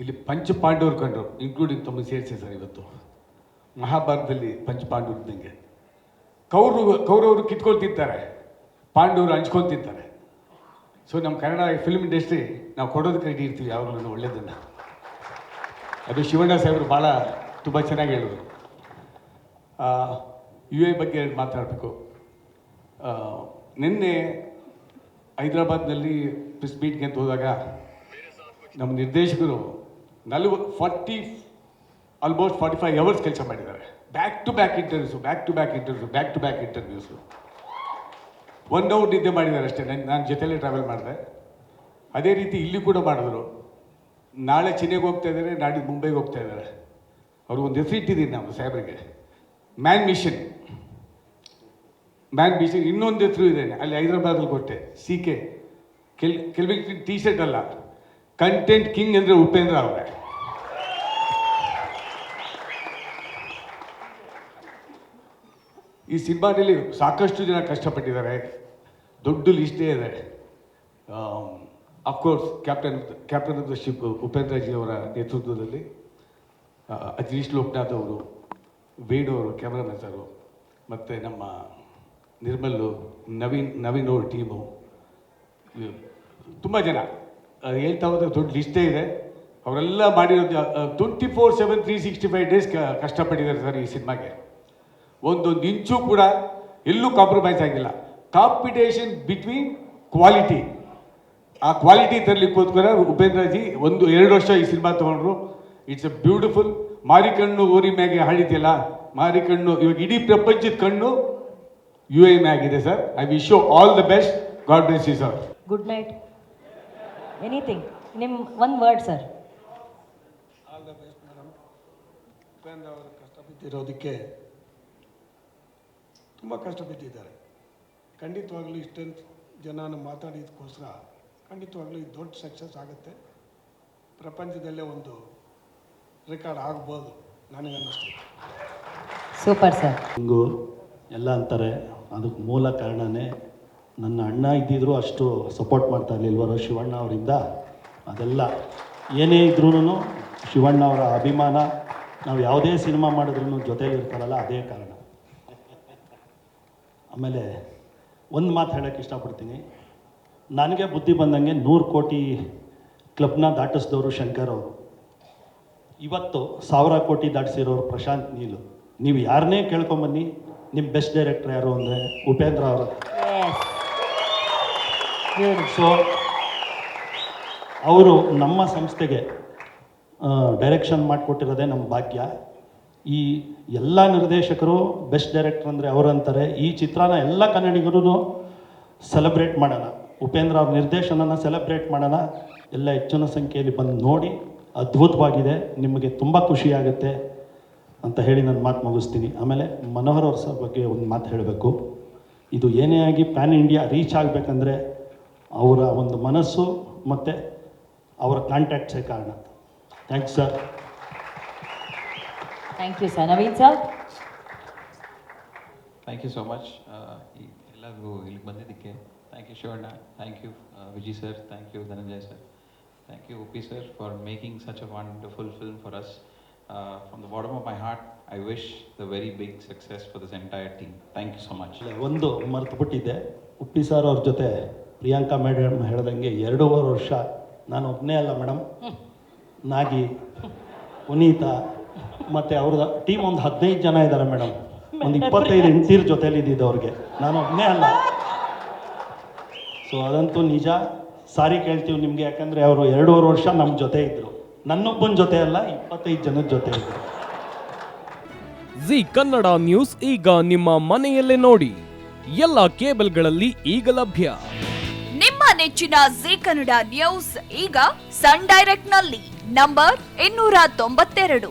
ಇಲ್ಲಿ ಪಂಚಪಾಂಡವರು ಕಂಡ್ರು ಇನ್ಕ್ಲೂಡಿಂಗ್ ತಮ್ಮ ಸೇರಿಸಿ ಸರ್ ಇವತ್ತು. ಮಹಾಭಾರತದಲ್ಲಿ ಪಂಚ ಪಾಂಡವರು ಇದ್ದಂಗೆ. ಕೌರವ, ಕೌರವರು ಕಿತ್ಕೊಳ್ತಿರ್ತಾರೆ, ಪಾಂಡವರು ಹಂಚ್ಕೊಳ್ತಿರ್ತಾರೆ. ಸೊ ನಮ್ಮ ಕನ್ನಡ ಫಿಲ್ಮ್ ಇಂಡಸ್ಟ್ರಿ ನಾವು ಕೊಡೋದಕ್ಕೆ ರೆಡಿ ಇರ್ತೀವಿ, ಯಾವಾಗಲೂ ಒಳ್ಳೆಯದನ್ನು ಅದು ಶಿವಣ್ಣ ಸಾಹೇಬರು ಭಾಳ ತುಂಬ ಚೆನ್ನಾಗಿ ಹೇಳಿದ್ರು ಯು ಎ ಬಗ್ಗೆ ಮಾತಾಡಬೇಕು. ನಿನ್ನೆ ಹೈದರಾಬಾದ್ನಲ್ಲಿ ಪ್ರೆಸ್ ಮೀಟ್ಗೆ ಅಂತ ಹೋದಾಗ ನಮ್ಮ ನಿರ್ದೇಶಕರು ನಲ್ವ forty almost forty five hours ಕೆಲಸ ಮಾಡಿದ್ದಾರೆ. Back to back interviews back to back interviews back to back interviews one hour ನಿದ್ದೆ ಮಾಡಿದ್ದಾರೆ ಅಷ್ಟೇ. ನಾನು ನಾನು ಜೊತೆಲೇ ಟ್ರಾವೆಲ್ ಮಾಡಿದೆ. ಅದೇ ರೀತಿ ಇಲ್ಲಿ ಕೂಡ ಮಾಡಿದ್ರು. ನಾಳೆ ಚೆನ್ನೈಗೆ ಹೋಗ್ತಾ ಇದ್ದಾರೆ, ನಾಡಿದ್ದು ಮುಂಬೈಗೆ ಹೋಗ್ತಾ ಇದ್ದಾರೆ. ಅವ್ರಿಗೆ ಒಂದು ಹೆಸರು ಇಟ್ಟಿದ್ದೀನಿ ನಾವು ಸಾಹೇಬ್ರಿಗೆ. ಮ್ಯಾನ್ ಮಿಷನ್ ಮ್ಯಾನ್ ಮಿಷನ್ ಇನ್ನೊಂದು ಹೆಸರು ಇದೆ. ಅಲ್ಲಿ ಹೈದರಾಬಾದಲ್ಲಿ ಕೊಟ್ಟೆ ಸಿ ಕೆ ಕೆಲ್ ಕೆಲವೇ ಟೀ ಶರ್ಟ್ ಅಲ್ಲ. ಕಂಟೆಂಟ್ ಕಿಂಗ್ ಅಂದರೆ ಉಪೇಂದ್ರ ಅವರೇ. ಈ ಸಿನಿಮಾದಲ್ಲಿ ಸಾಕಷ್ಟು ಜನ ಕಷ್ಟಪಟ್ಟಿದ್ದಾರೆ. ದೊಡ್ಡ ಲಿಸ್ಟೇ ಇದೆ. Of course captain captain of the ship Upendraji ಅವರ ನೇತೃತ್ವದಲ್ಲಿ ಅಜೀಶ್ ಲೋಕನಾಥ್ ಅವರು, ವೇಣು ಅವರು, ಕ್ಯಾಮ್ರಾಮನ್ ಸರು, ಮತ್ತು ನಮ್ಮ ನಿರ್ಮಲ್ಲು ನವೀನ್ ನವೀನ್ ಅವ್ರ ಟೀಮು ತುಂಬ ಜನ. ಹೇಳ್ತಾ ಹೋದ್ರೆ ದೊಡ್ಡ ಲಿಸ್ಟೇ ಇದೆ. ಅವರೆಲ್ಲ ಮಾಡಿರೋದು twenty four seven three sixty five days ಕಷ್ಟಪಟ್ಟಿದ್ದಾರೆ sir ಈ ಸಿನಿಮಾಗೆ. ಒಂದೊಂದು ಇಂಚು ಕೂಡ ಎಲ್ಲೂ ಕಾಂಪ್ರಮೈಸ್ ಆಗಿಲ್ಲ. ಕಾಂಪಿಟೇಷನ್ ಬಿಟ್ವೀನ್ ಕ್ವಾಲಿಟಿ ಆ ಕ್ವಾಲಿಟಿ ತರಲಿಕ್ಕೋಸ್ಕರ ಉಪೇಂದ್ರಜಿ ಒಂದು ಎರಡು ವರ್ಷ ಈ ಸಿನಿಮಾ ತಗೊಂಡ್ರು. ಇಟ್ಸ್ ಅ ಬ್ಯೂಟಿಫುಲ್ ಮಾರಿಕಣ್ಣು ಓರಿ ಮ್ಯಾಗೆ ಹಾಡಿದೆಯಲ್ಲ ಮಾರಿ ಕಣ್ಣು ಇವಾಗ ಇಡೀ ಪ್ರಪಂಚದ ಕಣ್ಣು ಯು ಎ ಮ್ಯಾಗಿದೆ sir. I wish you all the best God bless you sir good night anything ನಿಮ್ಮ one word sir all the best madam Upendra ಅವರು ಕಷ್ಟಪಟ್ಟಿರೋದಕ್ಕೆ ತುಂಬ ಕಷ್ಟ ಬಿದ್ದಿದ್ದಾರೆ ಖಂಡಿತವಾಗಲೂ ಇಷ್ಟೊಂದು ಜನನ ಮಾತಾಡಿದಕ್ಕೋಸ್ಕರ ಖಂಡಿತವಾಗಲೂ ಇದು ದೊಡ್ಡ ಸಕ್ಸಸ್ ಆಗುತ್ತೆ. ಪ್ರಪಂಚದಲ್ಲೇ ಒಂದು ರೆಕಾರ್ಡ್ ಆಗ್ಬೋದು ನನಗನ್ನಿಸ್ತು ಸೂಪರ್ ಸರ್ ಹಿಂಗು ಎಲ್ಲ ಅಂತಾರೆ ಅದಕ್ಕೆ ಮೂಲ ಕಾರಣನೇ ನನ್ನ ಅಣ್ಣ ಇದ್ದಿದ್ರು ಅಷ್ಟು ಸಪೋರ್ಟ್ ಮಾಡ್ತಾ ಇರಲಿಲ್ವರೋ ಶಿವಣ್ಣ ಅವರಿಂದ. ಅದೆಲ್ಲ ಏನೇ ಇದ್ರೂ ಶಿವಣ್ಣ ಅವರ ಅಭಿಮಾನ ನಾವು ಯಾವುದೇ ಸಿನಿಮಾ ಮಾಡಿದ್ರೂ ಜೊತೆಲಿ ಇರ್ತಾರಲ್ಲ ಅದೇ ಕಾರಣ. ಆಮೇಲೆ ಒಂದು ಮಾತು ಹೇಳೋಕ್ಕೆ ಇಷ್ಟಪಡ್ತೀನಿ. ನನಗೆ ಬುದ್ಧಿ ಬಂದಂಗೆ ನೂರು ಕೋಟಿ ಕ್ಲಬ್ನ ದಾಟಿಸಿದವರು ಶಂಕರ್ ಅವರು. ಇವತ್ತು ಸಾವಿರ ಕೋಟಿ ದಾಟಿಸಿರೋರು ಪ್ರಶಾಂತ್ ನೀಲು. ನೀವು ಯಾರನ್ನೇ ಕೇಳ್ಕೊಂಬನ್ನಿ ನಿಮ್ಮ ಬೆಸ್ಟ್ ಡೈರೆಕ್ಟರ್ ಯಾರು ಅಂದರೆ ಉಪೇಂದ್ರ ಅವರು. ಸೊ ಅವರು ನಮ್ಮ ಸಂಸ್ಥೆಗೆ ಡೈರೆಕ್ಷನ್ ಮಾಡಿಕೊಟ್ಟಿರೋದೇ ನಮ್ಮ ಭಾಗ್ಯ. ಈ ಎಲ್ಲ ನಿರ್ದೇಶಕರು ಬೆಸ್ಟ್ ಡೈರೆಕ್ಟರ್ ಅಂದರೆ ಅವರು ಅಂತಾರೆ, ಈ ಚಿತ್ರನ ಎಲ್ಲ ಕನ್ನಡಿಗರು ಸೆಲೆಬ್ರೇಟ್ ಮಾಡೋಣ. ಉಪೇಂದ್ರ ಅವ್ರ ನಿರ್ದೇಶನನ ಸೆಲೆಬ್ರೇಟ್ ಮಾಡೋಣ. ಎಲ್ಲ ಹೆಚ್ಚಿನ ಸಂಖ್ಯೆಯಲ್ಲಿ ಬಂದು ನೋಡಿ, ಅದ್ಭುತವಾಗಿದೆ, ನಿಮಗೆ ತುಂಬ ಖುಷಿಯಾಗುತ್ತೆ ಅಂತ ಹೇಳಿ ನಾನು ಮಾತು ಮುಗಿಸ್ತೀನಿ. ಆಮೇಲೆ ಮನೋಹರ್ ಅವ್ರ ಸರ್ ಬಗ್ಗೆ ಒಂದು ಮಾತು ಹೇಳಬೇಕು. ಇದು ಏನೇ ಆಗಿ ಪ್ಯಾನ್ ಇಂಡಿಯಾ ರೀಚ್ ಆಗಬೇಕಂದ್ರೆ ಅವರ ಒಂದು ಮನಸ್ಸು ಮತ್ತು ಅವರ ಕಾಂಟ್ಯಾಕ್ಟ್ಸೇ ಕಾರಣ. Thanks sir thank you sir Naveen sir thank you so much ಎಲ್ಲರಿಗೂ ಇಲ್ಲಿಗೆ ಬಂದಿದ್ದಕ್ಕೆ thank you Shivanna. Thank you Viji sir thank you Dhananjay sir thank you Uppi sir for making such a wonderful film for us from the bottom of my heart I wish the very big success for this entire team thank you so much ಒಂದು ಮರ್ತುಬಿಟ್ಟಿದ್ದೆ. Uppi sir ಅವ್ರ ಜೊತೆ Priyanka madam ಹೇಳ್ದಂಗೆ ಎರಡೂವರೆ ವರ್ಷ ನಾನು ಒಬ್ಬನೇ ಅಲ್ಲ ಮೇಡಮ್ ನಾಗಿ ಪುನೀತ ಮತ್ತು ಅವ್ರದ್ದು ಟೀಮ್ ಒಂದು ಹದಿನೈದು ಜನ ಇದ್ದಾರೆ ಮೇಡಮ್ ಒಂದು ಇಪ್ಪತ್ತೈದು ಹೆಂಡ್ತೀರ ಜೊತೇಲಿ ಇದ್ದಿದ್ದು ಅವ್ರಿಗೆ. ನಾನು ಒಬ್ಬನೇ ಅಲ್ಲ. ಸೊ ಅದಂತೂ ನಿಜ. ಸಾರಿ ಕೇಳ್ತೀವಿ ನಿಮಗೆ ಯಾಕಂದರೆ ಅವರು ಎರಡೂವರೆ ವರ್ಷ ನಮ್ಮ ಜೊತೆ ಇದ್ದರು ನನ್ನೊಬ್ಬನ ಜೊತೆ ಅಲ್ಲ ಇಪ್ಪತ್ತೈದು ಜನದ ಜೊತೆ ಇದ್ದರು ಜಿ ಕನ್ನಡ ನ್ಯೂಸ್ ಈಗ ನಿಮ್ಮ ಮನೆಯಲ್ಲೇ ನೋಡಿ. ಎಲ್ಲ ಕೇಬಲ್ಗಳಲ್ಲಿ ಈಗ ಲಭ್ಯ. ನಿಮ್ಮ ನೆಚ್ಚಿನ ಜಿ ಕನ್ನಡ ನ್ಯೂಸ್ ಈಗ ಸನ್ ಡೈರೆಕ್ಟ್ನಲ್ಲಿ ನಂಬರ್ ಇನ್ನೂರ ತೊಂಬತ್ತೆರಡು.